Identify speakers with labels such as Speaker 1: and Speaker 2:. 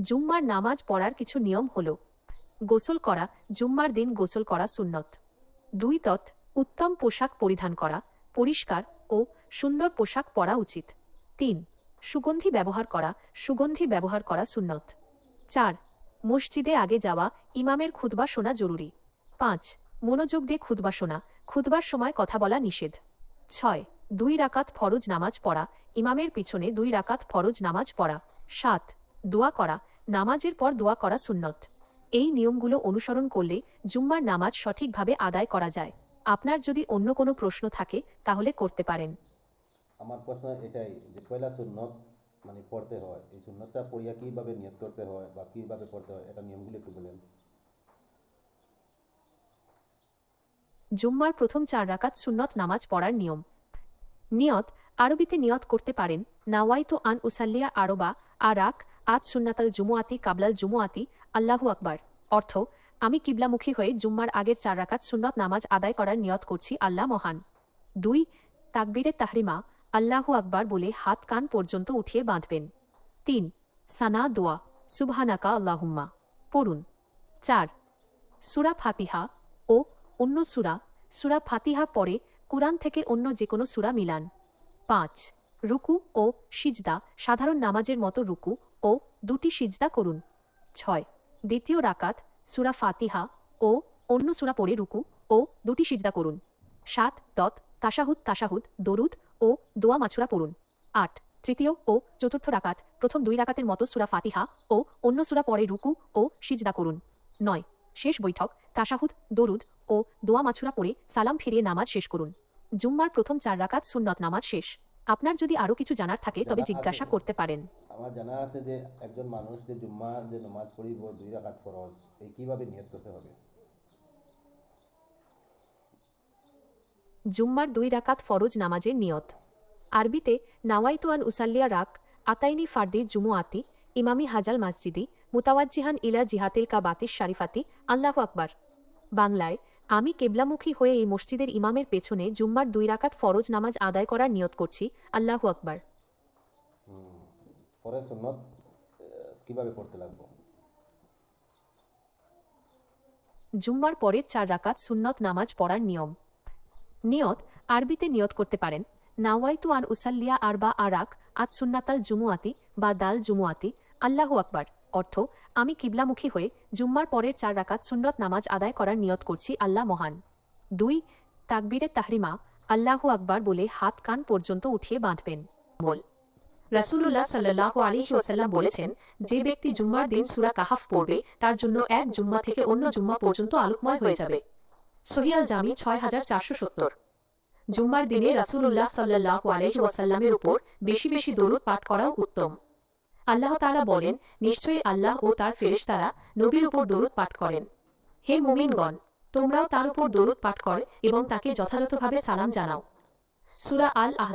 Speaker 1: জুম্মার নামাজ পড়ার কিছু নিয়ম হল, গোসল করা, জুম্মার দিন গোসল করা সুন্নত। দুই তৎ, উত্তম পোশাক পরিধান করা, পরিষ্কার ও সুন্দর পোশাক পরা উচিত। তিন, সুগন্ধি ব্যবহার করা, সুগন্ধি ব্যবহার করা সুন্নত। চার, মসজিদে আগে যাওয়া, ইমামের খুতবা শোনা জরুরি। পাঁচ, মনোযোগ দিয়ে খুতবা শোনা, খুতবার সময় কথা বলা নিষেধ। ছয়, দুই রাকাত ফরজ নামাজ পড়া, ইমামের পিছনে দুই রাকাত ফরজ নামাজ পড়া। সাত দোয়া করা নামাজের পর দোয়া করা সুন্নত। এই নিয়মগুলো অনুসরণ করলে জুম্মার নামাজ সঠিকভাবে আদায় করা যায়। আপনার যদি অন্য কোনো প্রশ্ন থাকে তাহলে করতে পারেন।
Speaker 2: আমার প্রশ্ন এটাই যে পয়লা সুন্নত মানে পড়তে হয়। এই সুন্নতটা পড়িয়া কীভাবে নিয়ত করতে হয় বা কীভাবে পড়তে হয় এটা নিয়মগুলো একটু বলেন।
Speaker 1: জুম্মার প্রথম চার রাকাত সুন্নত নামাজ পড়ার নিয়ম। নিয়ত আরবিতে নিয়ত করতে পারেন নাওয়াইতু আন উসাল্লিয়া আরবা আরাক আজ সুন্নাতাল জুমুয়াতি কাবলাল জুমুয়াতি আল্লাহু আকবার। অর্থ, আমি কিবলামুখী হয়ে জুম্মার আগের চার রাকাত সুন্নত নামাজ আদায় করার নিয়ত করছি আল্লাহ মহান। দুই, তাকবীরে তাহরিমা, আল্লাহু আকবার বলে হাত কান পর্যন্ত উঠিয়ে বাঁধবেন। তিন, সানা দোয়া, সুবহানাকা আল্লাহুম্মা। পড়ুন। চার, সুরা ফাতিহা ও অন্য সুরা সুরা ফাতিহা পরে কুরআন থেকে অন্য যে কোনো সুরা মিলান। পাঁচ, রুকু ও সিজদা, সাধারণ নামাজের মতো রুকু ও দুটি সিজদা করুন। ছয় দ্বিতীয় রাকাত সুরা ফাতিহা ও অন্য সুরা পড়ে রুকু ও দুটি সিজদা করুন। সাত তৎ তাসাহুদ তাসাহুদ দরুদ ও দোয়া মাছুরা পড়ুন। আট তৃতীয় ও চতুর্থ রাকাত প্রথম দুই রাকাতের মতো সুরা ফাতিহা ও অন্য সুরা পরে রুকু ও সিজদা করুন। নয় শেষ বৈঠক তাসাহুদ দরুদ ও দোয়া মাছুরা পড়ে সালাম ফিরিয়ে নামাজ শেষ করুন। জুম্মার প্রথম চার রাকাত সুন্নত নামাজ শেষ। আপনার যদি আরও কিছু জানার থাকে তবে জিজ্ঞাসা করতে পারেন।
Speaker 2: আমার জানা আছে যে একজন মানুষ যে জুম্মা, যে নামাজ পড়িব, দুই রাকাত ফরজ এই কীভাবে নিয়ত করতে হবে?
Speaker 1: জুম্মার দুই রাকাত ফরজ নামাজের নিয়ত। আরবিতে নাওয়াইতুয়ান উসাল্লিয়া রাক, আতাইনি ফার্দি জুমুয়াতি ইমামি হাজাল মসজিদি, মুতাওয়াজ্জিহান ইলা জিহাতিল কাবাতিস শারিফাতি, আল্লাহ আকবার। বাংলায়, আমি কেবলামুখী হয়ে এই মসজিদের ইমামের পেছনে জুম্মার দুই রাকাত ফরজ নামাজ আদায় করার নিয়ত করছি, আল্লাহু আকবার।
Speaker 2: পরে সুন্নত আহ, কীভাবে পড়তে লাগবো
Speaker 1: জুম্মার পরের চার রাকাত সুন্নত নামাজ পড়ার নিয়ম। নিয়ত আরবিতে নিয়ত করতে পারেন। নাওয়াইতু আন উসাল্লিয়া আরবা আরাক আজ সুন্নাতাল জুমুয়াতি বা দাল জুমুয়াতি আল্লাহু আকবার। অর্থ আমি কিবলামুখী হয়ে জুম্মার পরের চার রাকাত সুন্নত নামাজ আদায় করার নিয়ত করছি আল্লাহ মহান। দুই তাকবীরে তাহরিমা আল্লাহু আকবার বলে হাত কান পর্যন্ত উঠিয়ে বাঁধবেন। বল। রাসূলুল্লাহ সাল্লাল্লাহু আলাইহি ওয়াসাল্লাম বলেছেন, যে ব্যক্তি জুম্মার দিন সূরা কাহাফ পড়বে, তার জন্য এক জুম্মা থেকে অন্য জুম্মা পর্যন্ত আলোকময় হয়ে যাবে। সহিয়াল জামি ছয় হাজার চারশো সত্তর। জুম্মার দিনে রাসূলুল্লাহ সাল্লাল্লাহু আলাইহি ওয়াসাল্লামের উপর বেশি বেশি দরুদ পাঠ করাও উত্তম। আল্লাহ তাআলা বলেন, নিশ্চয়ই আল্লাহ ও তার ফেরেশতারা নবীর উপর দরুদ পাঠ করেন। হে মুমিনগণ, তোমরাও তার উপর দরুদ পাঠ কর এবং তাকে যথাযথভাবে সালাম জানাও। সুরা আল আহ